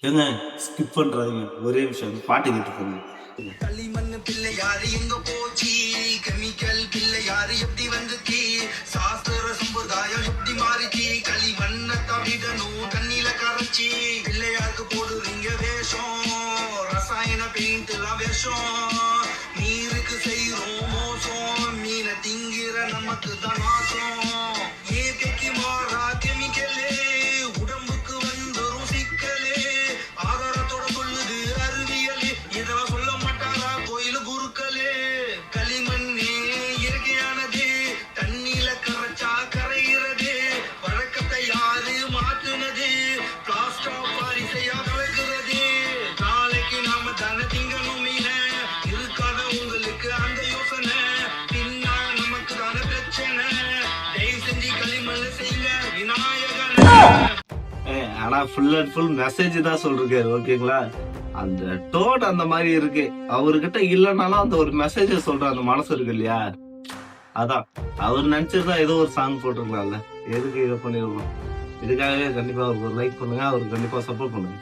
ஏங்க ஸ்கிப் பண்றாதீங்க. ஒரே விஷயம் பாட்டு கேட்டு போங்க களிமண் பிள்ளையாரு எங்க போச்சு? கெமிக்கல் பிள்ளையாரு எப்படி வந்துச்சு? சாஸ்திர சம்பிரதாயம் எப்படி மாறிச்சு? களிமண்ணை தவிடணும் தண்ணியில கரைச்சி. பிள்ளையாருக்கு போடுறீங்க? வேஷம். ரசாயன பெயிண்ட் எல்லாம் வேஷம். நீருக்கு செய்யறோம் மோசம். மீனை திங்கிற நமக்கு தான் நாசம். ஆனால் ஆனா ஃபுல் அண்ட் ஃபுல் மெசேஜ் தான் சொல்றாரு ஓகேங்களா அந்த டோன் அந்த மாதிரி இருக்கு. அவர்கிட்ட இல்லைனாலும் அந்த ஒரு மெசேஜ சொல்ற அந்த மனசு இருக்கு இல்லையா? அதான். அவர் நினைச்சிருந்தா ஏதோ ஒரு சாங் போட்டிருக்கலாம்ல எதுக்கு இதை பண்ணிடுவோம் இதுக்காகவே கண்டிப்பா அவருக்கு ஒரு லைக் பண்ணுங்க அவருக்கு கண்டிப்பா சப்போர்ட் பண்ணுங்க.